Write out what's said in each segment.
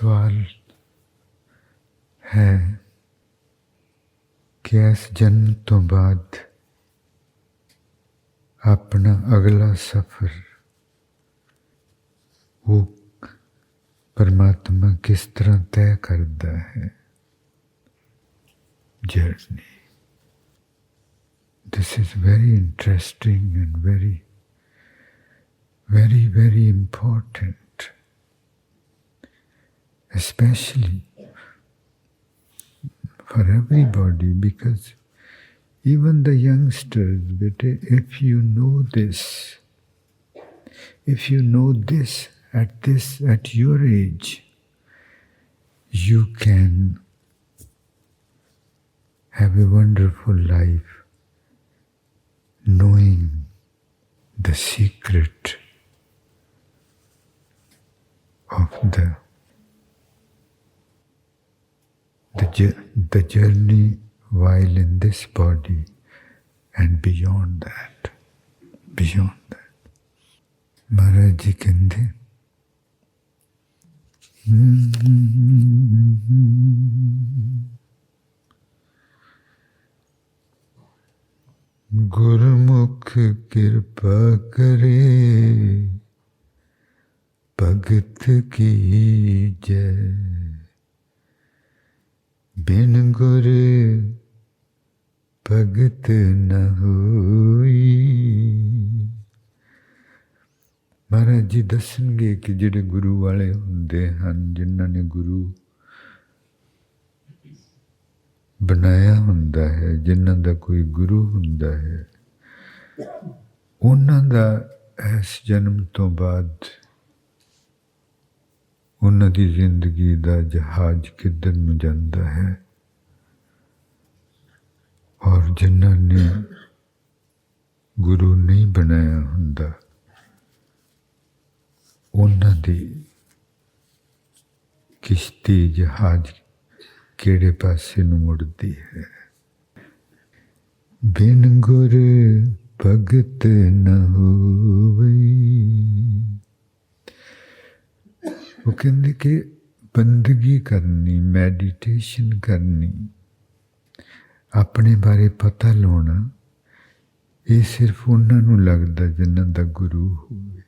ਸਵਾਲ ਹੈ ਕਿ ਇਸ ਜਨਮ ਤੋਂ ਬਾਅਦ ਆਪਣਾ ਅਗਲਾ ਸਫ਼ਰ ਉਹ ਪਰਮਾਤਮਾ ਕਿਸ ਤਰ੍ਹਾਂ ਤੈਅ ਕਰਦਾ ਹੈ journey This is very interesting and very, very, very important, especially for everybody, because even the youngsters, if you know this, if you know this at this, at your age, you can have a wonderful life knowing the secret of the the, jour- the journey while in this body and beyond that beyond that Maharaj ji ਕਹਿੰਦੇ ਗੁਰਮੁਖ ਕਿਰਪਾ ਕਰੇ ਭਗਤ ਕੀ ਜੈ ਬਿਨ ਗੁਰ ਭਗਤ ਨ ਹੋਈ। ਮਹਾਰਾਜ ਜੀ ਦੱਸਣਗੇ ਕਿ ਜਿਹੜੇ ਗੁਰੂ ਵਾਲੇ ਹੁੰਦੇ ਹਨ, ਜਿਨ੍ਹਾਂ ਨੇ ਗੁਰੂ ਬਣਾਇਆ ਹੁੰਦਾ ਹੈ, ਜਿਨ੍ਹਾਂ ਦਾ ਕੋਈ ਗੁਰੂ ਹੁੰਦਾ ਹੈ, ਉਹਨਾਂ ਦਾ ਇਸ ਜਨਮ ਤੋਂ ਬਾਅਦ ਉਹਨਾਂ ਦੀ ਜ਼ਿੰਦਗੀ ਦਾ ਜਹਾਜ਼ ਕਿੱਧਰ ਨੂੰ ਜਾਂਦਾ ਹੈ? ਔਰ ਜਿਨ੍ਹਾਂ ਨੇ ਗੁਰੂ ਨਹੀਂ ਬਣਾਇਆ ਹੁੰਦਾ, ਉਹਨਾਂ ਦੀ ਕਿਸ਼ਤੀ ਜਹਾਜ਼ ਕਿਹੜੇ ਪਾਸੇ ਨੂੰ ਮੁੜਦੀ ਹੈ? ਬਿਨ ਗੁਰ ਭਗਤ ਨਾ ਹੋਵੇ ਉਹ ਕਹਿੰਦੇ ਕਿ ਬੰਦਗੀ ਕਰਨੀ ਮੈਡੀਟੇਸ਼ਨ ਕਰਨੀ, ਆਪਣੇ ਬਾਰੇ ਪਤਾ ਲਾਉਣਾ, ਇਹ ਸਿਰਫ ਉਹਨਾਂ ਨੂੰ ਲੱਗਦਾ ਜਿਨ੍ਹਾਂ ਦਾ ਗੁਰੂ ਹੋਵੇ।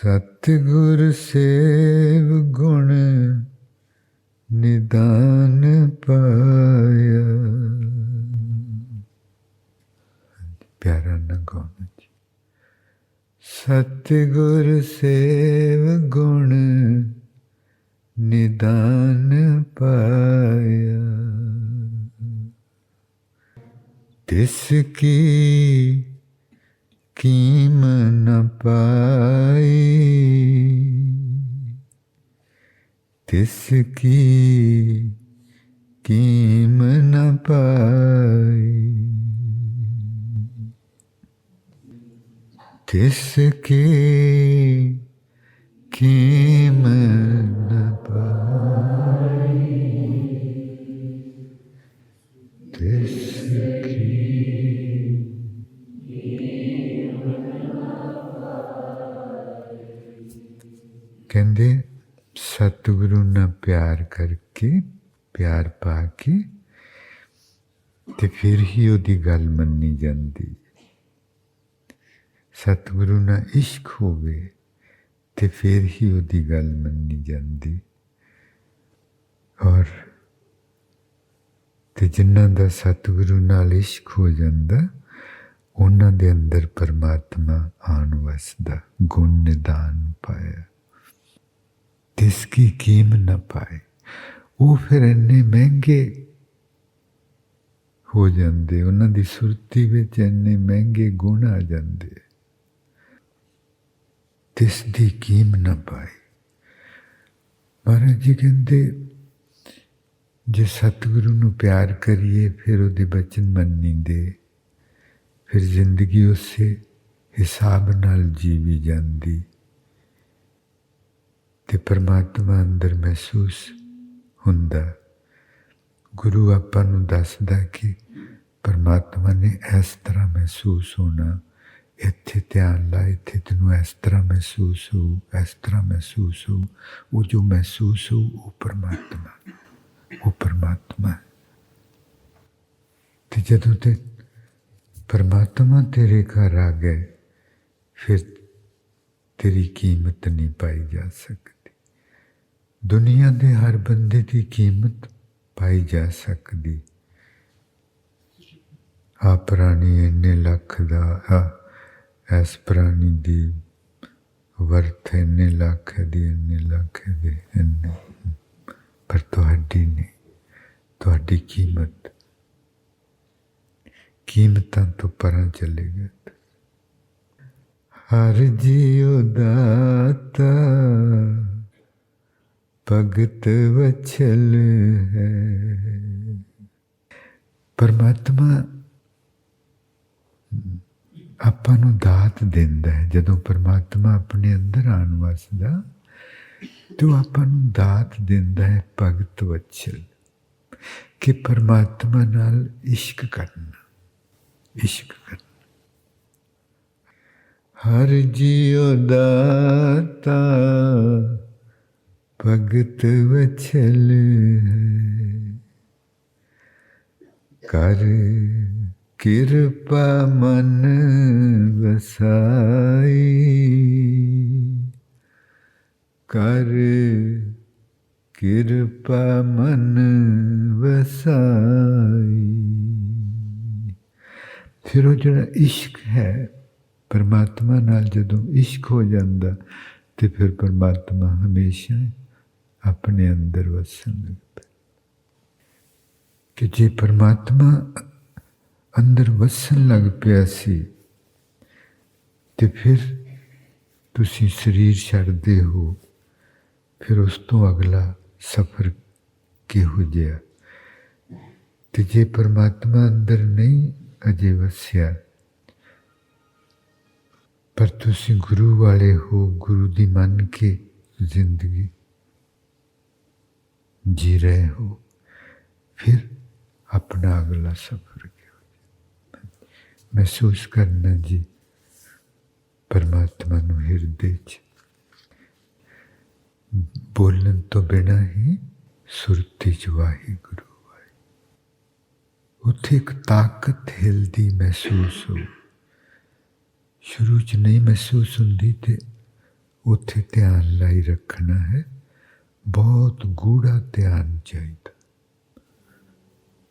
ਸਤਿਗੁਰ ਸੇਵ ਗੁਣ ਨਿਦਾਨ ਪਾਇਆ। ਪਿਆਰਾ ਨਾ ਗਾਉਣਾ ਜੀ ਸਤਿਗੁਰ ਸੇਵ ਗੁਣ ਨਿਦਾਨ ਪਾਇਆ। ਤਿਸ ਕੀ ਕੀਮ ਨ ਪਾਈ। ਤਿਸ ਕੀ ਕੀਮ ਨ ਪਾਈ। ਤਿਸ ਕੀ ਕੀਮ ਨ ਪਾਈ? ਕਹਿੰਦੇ ਸਤਿਗੁਰੂ ਨਾਲ ਪਿਆਰ ਕਰਕੇ, ਪਿਆਰ ਪਾ ਕੇ ਤੇ ਫਿਰ ਹੀ ਉਹਦੀ ਗੱਲ ਮੰਨੀ ਜਾਂਦੀ। ਸਤਿਗੁਰੂ ਨਾਲ ਇਸ਼ਕ ਹੋਵੇ ਤੇ ਫਿਰ ਹੀ ਉਹਦੀ ਗੱਲ ਮੰਨੀ ਜਾਂਦੀ। ਔਰ ਤੇ ਜਿਨ੍ਹਾਂ ਦਾ ਸਤਿਗੁਰੂ ਨਾਲ ਇਸ਼ਕ ਹੋ ਜਾਂਦਾ, ਉਹਨਾਂ ਦੇ ਅੰਦਰ ਪਰਮਾਤਮਾ ਆਣ ਵਸਦਾ, ਗੁਣ ਨਿਦਾਨ ਪਾਇਆ। ਤਿਸ ਕੀ ਕੀਮ ਨਾ ਪਾਏ, ਉਹ ਫਿਰ ਇੰਨੇ ਮਹਿੰਗੇ ਹੋ ਜਾਂਦੇ, ਉਹਨਾਂ ਦੀ ਸੁਰਤੀ ਵਿੱਚ ਇੰਨੇ ਮਹਿੰਗੇ ਗੁਣ ਆ ਜਾਂਦੇ। ਤਿਸ ਦੀ ਕੀਮ ਨਾ ਪਾਏ। ਮਹਾਰਾਜ ਜੀ ਕਹਿੰਦੇ, ਜੇ ਸਤਿਗੁਰੂ ਨੂੰ ਪਿਆਰ ਕਰੀਏ, ਫਿਰ ਉਹਦੇ ਬਚਨ ਮੰਨੀਦੇ ਫਿਰ ਜ਼ਿੰਦਗੀ ਉਸੇ ਹਿਸਾਬ ਨਾਲ ਜੀਵੀ ਜਾਂਦੀ। ਤੇ ਪਰਮਾਤਮਾ ਅੰਦਰ ਮਹਿਸੂਸ ਹੁੰਦਾ। ਗੁਰੂ ਆਪਾਂ ਨੂੰ ਦੱਸਦਾ ਕਿ ਪਰਮਾਤਮਾ ਨੇ ਇਸ ਤਰ੍ਹਾਂ ਮਹਿਸੂਸ ਹੋਣਾ। ਇੱਥੇ ਧਿਆਨ ਲਾ ਇੱਥੇ ਤੈਨੂੰ ਇਸ ਤਰ੍ਹਾਂ ਮਹਿਸੂਸ ਹੋ ਇਸ ਤਰ੍ਹਾਂ ਮਹਿਸੂਸ ਹੋ ਉਹ ਜੋ ਮਹਿਸੂਸ ਹੋ ਉਹ ਪਰਮਾਤਮਾ ਉਹ ਪਰਮਾਤਮਾ ਹੈ। ਤੇ ਜਦੋਂ ਤੇ ਪਰਮਾਤਮਾ ਤੇਰੇ ਘਰ ਆ ਗਏ ਫਿਰ ਤੇਰੀ ਕੀਮਤ ਨਹੀਂ ਪਾਈ ਜਾ ਸਕਦੀ ਦੁਨੀਆ ਦੇ ਹਰ ਬੰਦੇ ਦੀ ਕੀਮਤ ਪਾਈ ਜਾ ਸਕਦੀ ਆ ਪ੍ਰਾਣੀ ਇੰਨੇ ਲੱਖ ਦਾ ਆ ਇਸ ਪ੍ਰਾਣੀ ਦੀ ਵਰਥ ਇੰਨੇ ਲੱਖ ਦੀ, ਇੰਨੇ ਲੱਖ ਦੀ, ਇੰਨੇ। ਪਰ ਤੁਹਾਡੀ ਨਹੀਂ ਤੁਹਾਡੀ ਕੀਮਤ, ਕੀਮਤਾਂ ਤੋਂ ਪਰਾਂ ਚਲੇ ਗਏ ਹਰ ਜੀਉ ਦਾਤਾ ਭਗਤ ਵਛਲ ਹੈ। ਪਰਮਾਤਮਾ ਆਪਾਂ ਨੂੰ ਦਾਤ ਦਿੰਦਾ ਹੈ। ਜਦੋਂ ਪਰਮਾਤਮਾ ਆਪਣੇ ਅੰਦਰ ਆਣ ਵਸਦਾ, ਤੇ ਉਹ ਆਪਾਂ ਨੂੰ ਦਾਤ ਦਿੰਦਾ ਹੈ ਭਗਤ ਵਛਲ ਕਿ ਪਰਮਾਤਮਾ ਨਾਲ ਇਸ਼ਕ ਕਰਨਾ ਇਸ਼ਕ ਕਰਨਾ। ਹਰ ਜੀਉ ਦਾਤਾ ਭਗਤ ਵਛਲ ਹੈ ਕਰ ਕਿਰਪਾ ਮਨ ਵਸਾਈ। ਕਰ ਕਿਰਪਾ ਮਨ ਵਸਾਈ। ਫਿਰ ਉਹ ਜਿਹੜਾ ਇਸ਼ਕ ਹੈ, ਪਰਮਾਤਮਾ ਨਾਲ ਜਦੋਂ ਇਸ਼ਕ ਹੋ ਜਾਂਦਾ, ਤੇ ਫਿਰ ਪਰਮਾਤਮਾ ਹਮੇਸ਼ਾ ਆਪਣੇ ਅੰਦਰ ਵਸਣ ਲੱਗ ਪੈਂਦਾ। ਕਿ ਜੇ ਪਰਮਾਤਮਾ ਅੰਦਰ ਵਸਣ ਲੱਗ ਪਿਆ ਸੀ ਤੇ ਫਿਰ ਤੁਸੀਂ ਸਰੀਰ ਛੱਡਦੇ ਹੋ। ਫਿਰ ਉਸ ਤੋਂ ਅਗਲਾ ਸਫ਼ਰ ਕਿਹੋ ਜਿਹਾ? ਤੇ ਜੇ ਪਰਮਾਤਮਾ ਅੰਦਰ ਨਹੀਂ ਅਜੇ ਵਸਿਆ, ਪਰ ਤੁਸੀਂ ਗੁਰੂ ਵਾਲੇ ਹੋ, ਗੁਰੂ ਦੀ ਮੰਨ ਕੇ ਜ਼ਿੰਦਗੀ ਜੀ ਰਹੇ ਹੋ, ਫਿਰ ਆਪਣਾ ਅਗਲਾ ਸਫ਼ਰ ਮਹਿਸੂਸ ਕਰਨਾ ਜੀ। ਪਰਮਾਤਮਾ ਨੂੰ ਹਿਰਦੇ 'ਚ। ਬੋਲਣ ਤੋਂ ਬਿਨਾਂ ਹੀ ਸੁਰਤੀ 'ਚ ਵਾਹਿਗੁਰੂ ਆਏ। ਉੱਥੇ ਇੱਕ ਤਾਕਤ ਹਿਲਦੀ ਮਹਿਸੂਸ ਹੋ। ਸ਼ੁਰੂ 'ਚ ਨਹੀਂ ਮਹਿਸੂਸ ਹੁੰਦੀ ਤੇ ਉੱਥੇ ਧਿਆਨ ਲਾਈ ਰੱਖਣਾ ਹੈ। ਬਹੁਤ ਗੂੜਾ ਧਿਆਨ ਚਾਹੀਦਾ।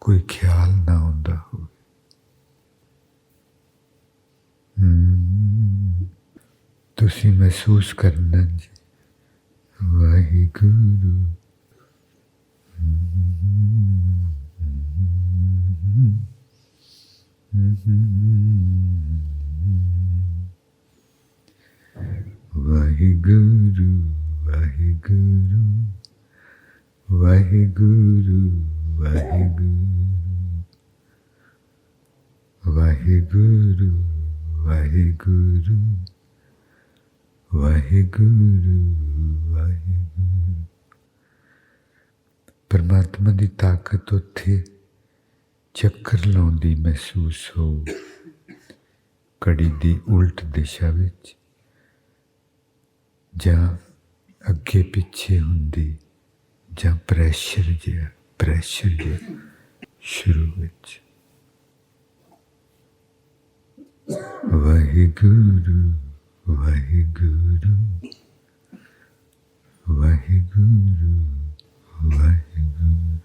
ਕੋਈ ਖਿਆਲ ਨਾ ਹੁੰਦਾ ਹੋਵੇ। ਤੁਸੀਂ ਮਹਿਸੂਸ ਕਰਨਾ ਜੀ। ਵਾਹਿਗੁਰੂ। ਵਾਹਿਗੁਰੂ ਵਾਹਿਗੁਰੂ। ਵਾਹਿਗੁਰੂ ਵਾਹਿਗੁਰੂ। ਵਾਹਿਗੁਰੂ। ਵਾਹਿਗੁਰੂ ਵਾਹਿਗੁਰੂ ਵਾਹਿਗੁਰੂ। ਪਰਮਾਤਮਾ ਦੀ ਤਾਕਤ ਉੱਥੇ ਚੱਕਰ ਲਾਉਂਦੀ ਮਹਿਸੂਸ ਹੋ ਕੜੀ ਦੀ ਉਲਟ ਦਿਸ਼ਾ ਵਿੱਚ ਜਾਂ ਅੱਗੇ ਪਿੱਛੇ ਹੁੰਦੀ ਜਾਂ ਪ੍ਰੈਸ਼ਰ ਜਿਹਾ ਪ੍ਰੈਸ਼ਰ ਜਿਹਾ ਸ਼ੁਰੂ ਵਿੱਚ। ਵਾਹਿਗੁਰੂ ਵਾਹਿਗੁਰੂ ਵਾਹਿਗੁਰੂ ਵਾਹਿਗੁਰੂ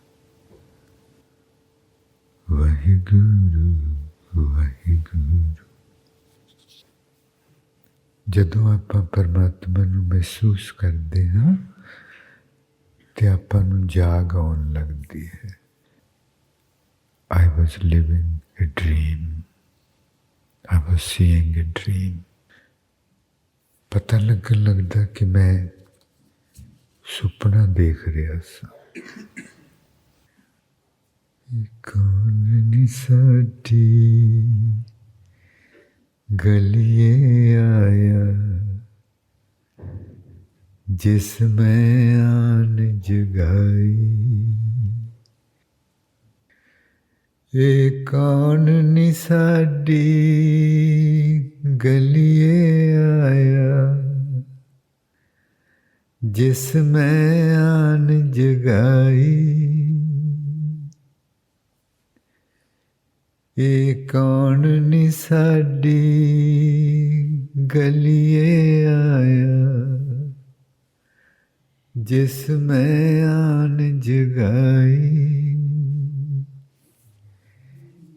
ਵਾਹਿਗੁਰੂ ਵਾਹਿਗੁਰੂ ਜਦੋਂ ਆਪਾਂ ਪਰਮਾਤਮਾ ਨੂੰ ਮਹਿਸੂਸ ਕਰਦੇ ਹਾਂ, ਤੇ ਆਪਾਂ ਨੂੰ ਜਾਗ ਆਉਣ ਲੱਗਦੀ ਹੈ I was living a dream. I was seeing a dream. ਪਤਾ ਲੱਗਣ ਲੱਗਦਾ ਕਿ ਮੈਂ ਸੁਪਨਾ ਦੇਖ ਰਿਹਾ ਸਾਂ। ਇਹ ਨੀ ਸਾਡੀ ਗਲੀਏ ਆਇਆ। ਜਿਸ ਮੈਂ ਆਨ ਜਗਾਈ। ਸਾਡੀ ਗਲੀਏ ਆਇਆ? ਜਿਸ ਮੈਂ ਜਗਾਈ। ਏ ਕਾਨ ਸਾਡੀ ਗਲੀਏ ਆਇਆ? ਜਿਸ ਮੈਂ ਆਨ ਜਗਾਈ।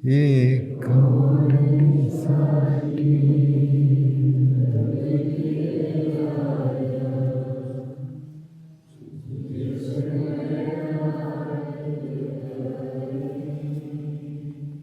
ਇਹ ਕੌਣ ਨੀ ਸਾਡੀ